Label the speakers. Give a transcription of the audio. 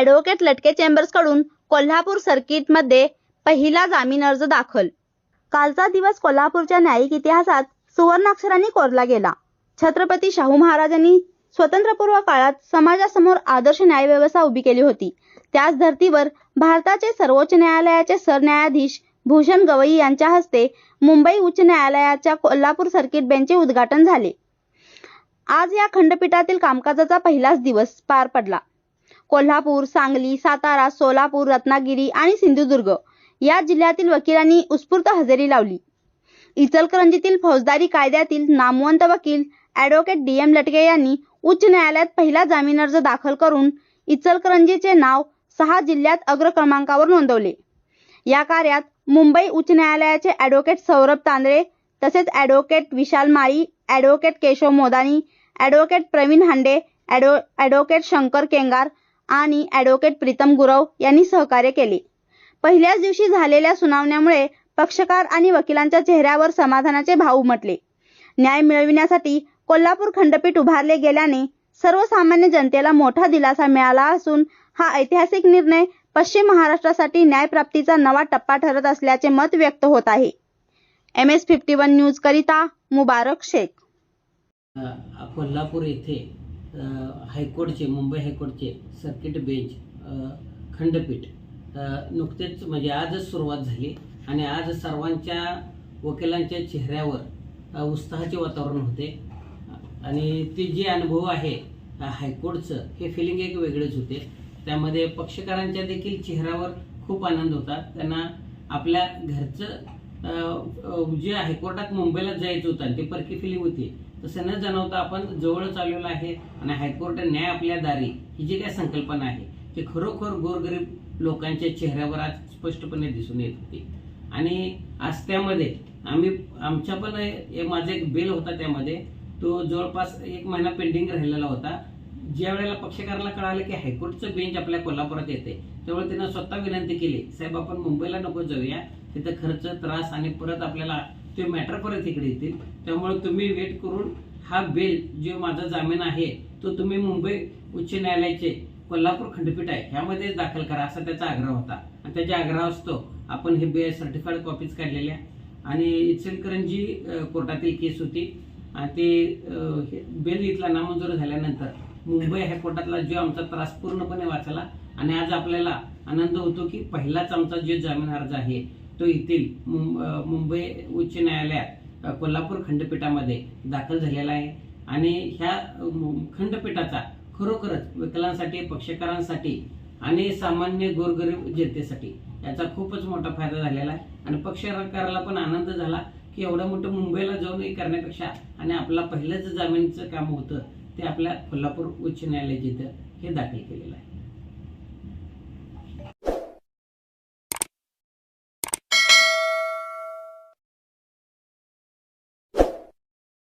Speaker 1: Advocate लटके चेंबर्सकडून कोल्हापूर सर्किटमध्ये पहिला जामीन अर्ज दाखल. कालचा दिवस कोल्हापूरच्या न्यायिक इतिहासात सुवर्णाक्षरांनी कोरला गेला. छत्रपती शाहू महाराजांनी स्वतंत्रपूर्व काळात समाजासमोर आदर्श न्यायव्यवस्था उभी केली होती. त्याच धर्तीवर भारताचे सर्वोच्च न्यायालयाचे सरन्यायाधीश भूषण गवई यांच्या हस्ते मुंबई उच्च न्यायालयाच्या कोल्हापूर सर्किट बेंचचे उद्घाटन झाले. आज या खंडपीठातील कामकाजाचा पहिलाच दिवस पार पडला. कोल्हापूर सांगली सातारा सोलापूर रत्नागिरी आणि सिंधुदुर्ग या जिल्ह्यातील वकिलांनी उत्स्फूर्त हजेरी लावली. इचलकरंजीतील फौजदारी कायद्यातील नामवंत वकील ॲडव्होकेट डी एम लटके यांनी उच्च न्यायालयात पहिला जामीन अर्ज दाखल करून इचलकरंजीचे नाव सहा जिल्ह्यात अग्रक्रमांकावर नोंदवले. या कार्यात मुंबई उच्च न्यायालयाचे ॲडव्होकेट सौरभ तांदळे तसेच advocate Vishal Mali advocate Keshav Modani advocate Pravin Hande ॲडव्हो advocate Shankar Kengar आणि ॲडव्होकेट प्रीतम गुरव यांनी सहकार्य केले. पहिल्याच दिवशी झालेल्या सुनावण्यामुळे पक्षकार आणि वकिलांच्या चेहऱ्यावर समाधानाचे भाव उमटले. न्याय मिळविण्यासाठी कोल्हापूर खंडपीठ उभारले गेल्याने सर्वसामान्य जनतेला मोठा दिलासा मिळाला असून हा ऐतिहासिक निर्णय पश्चिम महाराष्ट्रासाठी न्यायप्राप्तीचा नवा टप्पा ठरत असल्याचे मत व्यक्त होत आहे. M S fifty one news करिता मुबारक शेख.
Speaker 2: कोल्हापूर येथे हायकोर्टचे मुंबई हायकोर्टचे सर्किट बेंच खंडपीठ. नुकतेच म्हणजे आजच सुरुवात झाली आणि आज सर्वांच्या वकिलांच्या चेहऱ्यावर उत्साहाचे वातावरण होते. आणि ते जे अनुभव आहे हायकोर्टचं हे फिलिंग एक वेगळेच होते. त्यामध्ये पक्षकारांच्या देखील चेहऱ्यावर खूप आनंद होता. त्यांना आपल्या घरचं जे हायकोर्टात मुंबईला जायचं होतं आणि ते परकी फिलिंग होती तसं न जाणवता आपण जवळच आलेलो आहे आणि हायकोर्ट न्याय आपल्या दारी. ही जी काय संकल्पना आहे ती खरोखर गोरगरीब लोकांच्या चेहऱ्यावर आज स्पष्टपणे दिसून येत होती. आणि आज त्यामध्ये आम्ही आमच्या पण एक माझा एक बिल होता त्यामध्ये. तो जवळपास एक महिना पेंडिंग राहिलेला होता. ज्या वेळेला पक्षकाराला कळालं की हायकोर्टचं बेंच आपल्या कोल्हापुरात येते त्यावेळी त्यांना स्वतः विनंती केली साहेब आपण मुंबईला नको जाऊया. तिथं खर्च त्रास आणि परत आपल्याला ते मॅटर परत इकडे येतील. त्यामुळे तुम्ही वेट करून हा बेल जो माझा जामीन आहे तो तुम्ही मुंबई उच्च न्यायालयाचे कोल्हापूर खंडपीठ आहे ह्यामध्ये दाखल करा असा त्याचा आग्रह होता. आणि त्याच्या असतो आपण हे बे सर्टिफाईड कॉपीज काढलेल्या. आणि इचलकरंजी कोर्टातील केस होती. आणि ते हे बेल इथला नामंजूर झाल्यानंतर मुंबई हायकोर्टातला जो आमचा त्रास पूर्णपणे वाचला. आणि आज आपल्याला आनंद होतो की पहिलाच आमचा जो जामीन अर्ज आहे तो येथील मुंबई उच्च न्यायालयात कोल्हापूर खंडपीठामध्ये दाखल झालेला आहे. आणि ह्या खंडपीठाचा खरोखरच विकलांसाठी पक्षकारांसाठी आणि सामान्य गोरगरीब जनतेसाठी याचा खूपच मोठा फायदा झालेला आहे. आणि पक्षकाराला पण आनंद झाला की एवढं मोठं मुंबईला जाऊन हे करण्यापेक्षा आणि आपला पहिलंच जामीनचं काम होतं ते आपल्या कोल्हापूर उच्च न्यायालय जिथं हे दाखल केलेलं आहे.